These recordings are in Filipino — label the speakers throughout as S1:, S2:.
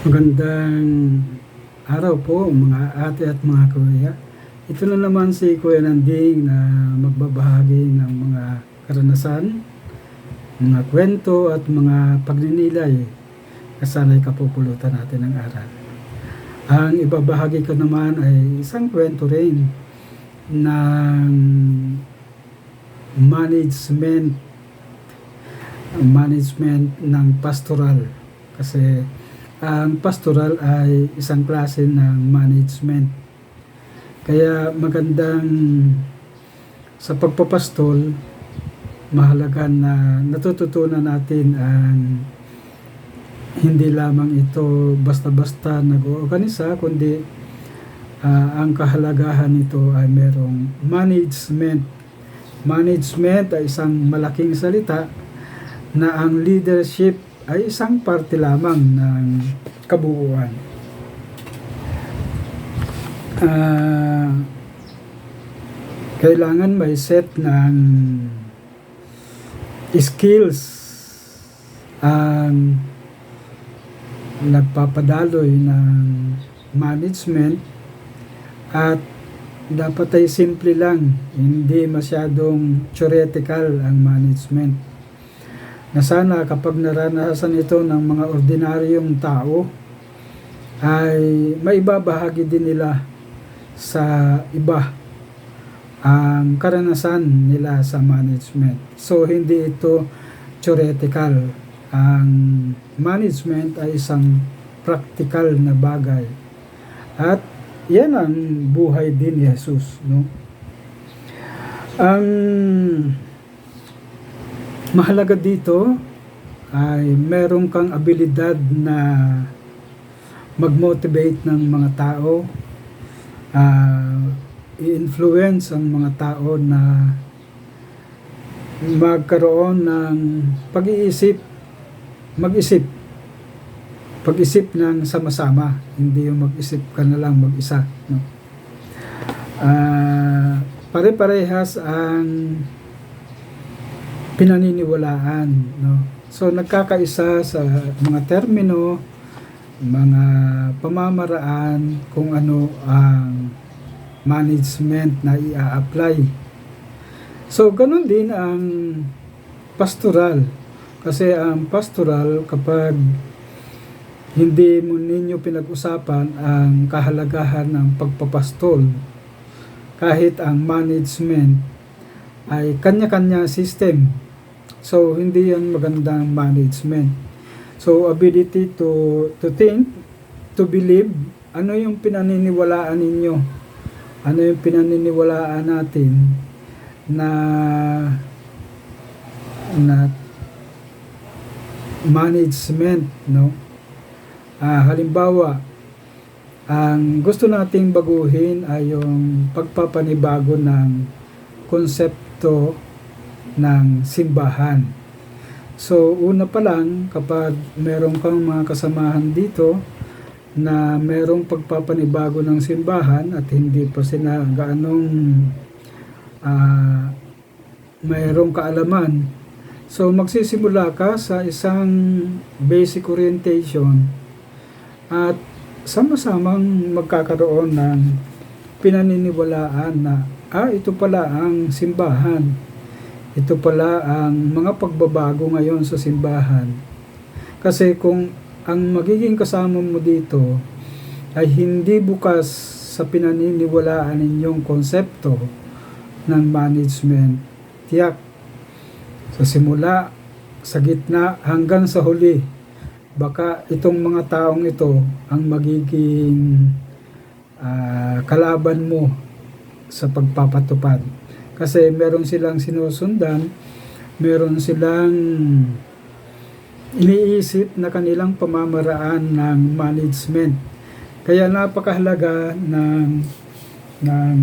S1: Magandang araw po mga ate at mga kuya. Ito na naman si Kuya Nanding na magbabahagi ng mga karanasan, mga kwento at mga pagninilay kasanay kapupulutan natin ng aral. Ang ibabahagi ko naman ay isang kwento rin ng management management ng pastoral kasi ang pastoral ay isang klase ng management. Kaya magandang sa pagpapastol, mahalaga na natututunan natin ang hindi lamang ito basta-basta nag-oorganisa, kundi ah, ang kahalagahan nito ay merong management. Management ay isang malaking salita na ang leadership ay isang parte lamang ng kabuuan. Ah, kailangan may set ng skills ang nagpapadaloy ng management at dapat ay simple lang, hindi masyadong theoretical ang management na sana kapag naranasan ito ng mga ordinaryong tao ay maibabahagi din nila sa iba ang karanasan nila sa management. So hindi ito theoretical. Ang management ay isang practical na bagay. At yan ang buhay din ni Jesus, no? Ang mahalaga dito ay meron kang abilidad na mag-motivate ng mga tao, ah, i-influence ang mga tao na magkaroon ng pag-iisip, mag-isip, pag-isip ng sama-sama, hindi yung mag-isip ka na lang mag-isa. No? Ah, pare-parehas ang pinaniniwalaan. No? So nagkakaisa sa mga termino, mga pamamaraan kung ano ang management na ia-apply. So ganun din ang pastoral. Kasi ang pastoral kapag hindi mo ninyo pinag-usapan ang kahalagahan ng pagpapastol, kahit ang management ay kanya-kanya system So, hindi yan magandang management. So, ability to to think, to believe, ano yung pinaniniwalaan ninyo? Ano yung pinaniniwalaan natin na na management, no? Ah, halimbawa, ang gusto nating baguhin ay yung pagpapanibago ng konsepto ng simbahan. So, una pa lang, kapag meron kang mga kasamahan dito na merong pagpapanibago ng simbahan at hindi pa sila gaanong uh, mayroong kaalaman, so magsisimula ka sa isang basic orientation at sama-samang magkakaroon ng pinaniniwalaan na ah, ito pala ang simbahan ito pala ang mga pagbabago ngayon sa simbahan. Kasi kung ang magiging kasama mo dito ay hindi bukas sa pinaniniwalaan ninyong konsepto ng management, tiyak sa simula, sa gitna, hanggang sa huli, baka itong mga taong ito ang magiging uh, kalaban mo sa pagpapatupad kasi meron silang sinusundan, meron silang iniisip na kanilang pamamaraan ng management. Kaya napakahalaga ng ng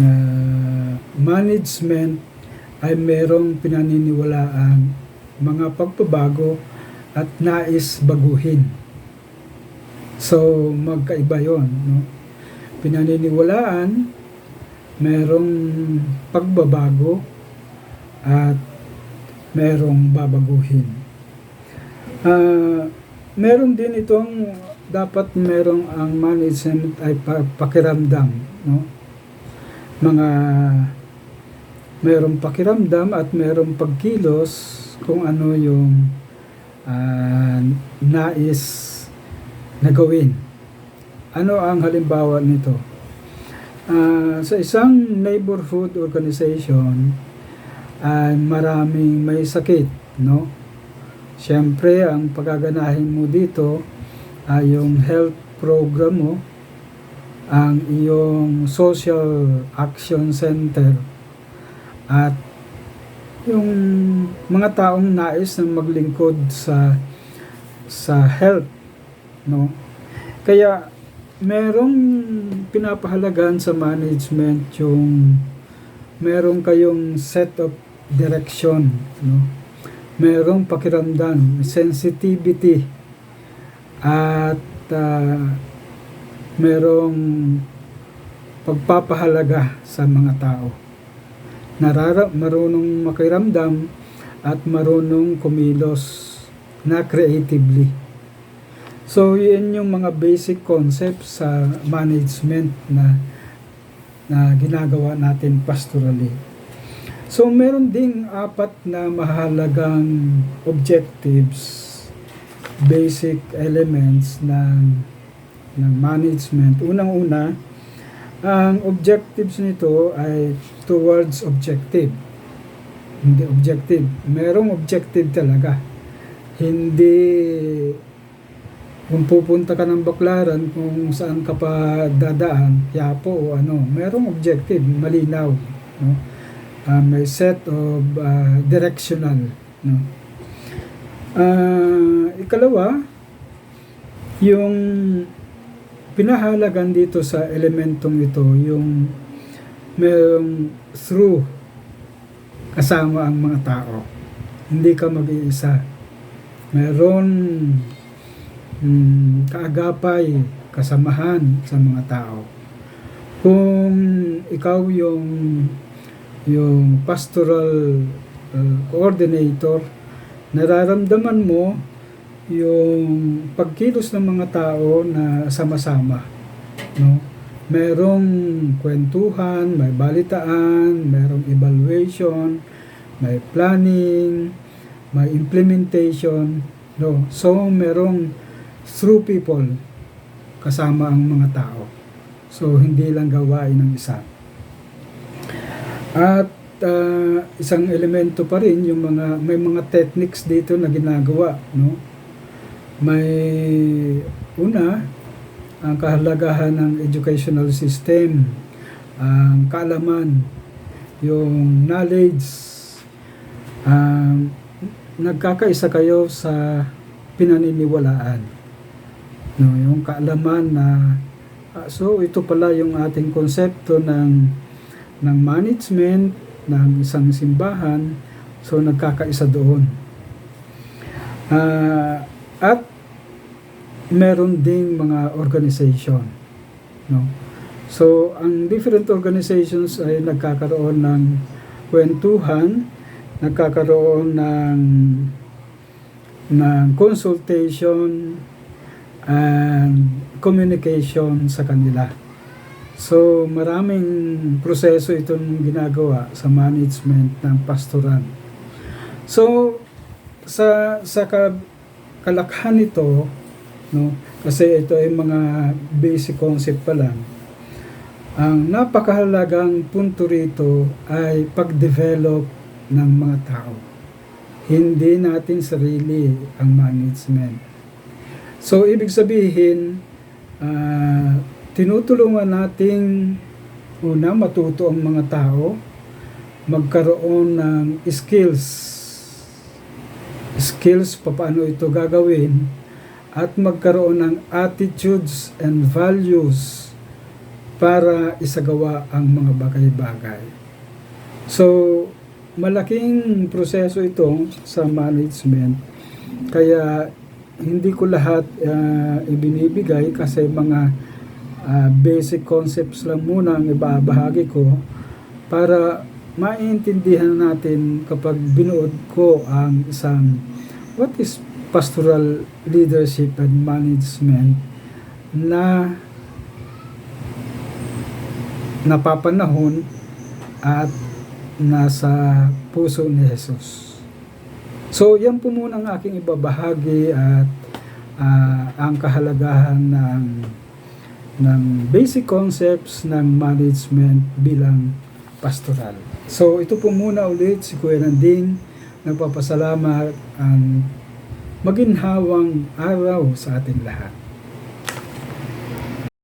S1: uh, management ay merong pinaniniwalaan mga pagbabago at nais baguhin. So, magkaiba yon no? Pinaniniwalaan merong pagbabago at merong babaguhin. Uh, meron din itong dapat merong ang management ay pa- pakiramdam, no? Mga merong pakiramdam at merong pagkilos kung ano yung ah, nais na gawin. Ano ang halimbawa nito? Ah, sa isang neighborhood organization ay maraming may sakit, no? Siyempre, ang pagaganahin mo dito ay yung health program mo, ang iyong social action center, at yung mga taong nais na maglingkod sa sa health, no? Kaya merong pinapahalagan sa management yung merong kayong set of direction, no? Merong pakiramdam, sensitivity, at ah, merong pagpapahalaga sa mga tao. Narara, marunong makiramdam at marunong kumilos na creatively. So, yun yung mga basic concepts sa management na na ginagawa natin pastorally. So, meron ding apat na mahalagang objectives, basic elements ng, ng management. Unang-una, ang objectives nito ay towards objective. Hindi objective. Merong objective talaga. Hindi kung pupunta ka ng Baklaran kung saan ka pa dadaan, Yapo o ano, merong objective, malinaw. No? Ah, may set of ah, directional. No? Ah, ikalawa, yung pinahalagan dito sa elementong ito, yung merong through kasama ang mga tao. Hindi ka mag-iisa. Meron mm, kaagapay, kasamahan sa mga tao. Kung ikaw yung yung pastoral uh, coordinator, nararamdaman mo yung pagkilos ng mga tao na sama-sama. No? Merong kwentuhan, may balitaan, merong evaluation, may planning, may implementation. No? So, merong through people kasama ang mga tao. So, hindi lang gawain ng isa. At ah, isang elemento pa rin yung mga may mga techniques dito na ginagawa, no? May una ang kahalagahan ng educational system, ang kaalaman, yung knowledge, um, nagkakaisa kayo sa pinaniniwalaan. No, yung kaalaman na ah, so ito pala yung ating konsepto ng ng management ng isang simbahan so nagkakaisa doon. Ah, at meron ding mga organization, no? So, ang different organizations ay nagkakaroon ng kwentuhan, nagkakaroon ng ng consultation and communication sa kanila. So, maraming proseso itong ginagawa sa management ng pastoral. So, sa sa ka, kalakhan nito, no, kasi ito ay mga basic concept pa lang. Ang napakahalagang punto rito ay pag-develop ng mga tao. Hindi natin sarili ang management. So, ibig sabihin, ah, tinutulungan nating una matuto ang mga tao magkaroon ng skills skills paano ito gagawin at magkaroon ng attitudes and values para isagawa ang mga bagay-bagay. So, malaking proseso ito sa management. Kaya hindi ko lahat ah, ibinibigay kasi mga ah, basic concepts lang muna ang ibabahagi ko para maintindihan natin kapag binuod ko ang isang what is pastoral leadership and management na napapanahon at nasa puso ni Jesus. So, yan po muna ang aking ibabahagi at ah, ang kahalagahan ng ng basic concepts ng management bilang pastoral. So, ito po muna ulit si Kuya Nanding nagpapasalamat ang maginhawang araw sa ating lahat.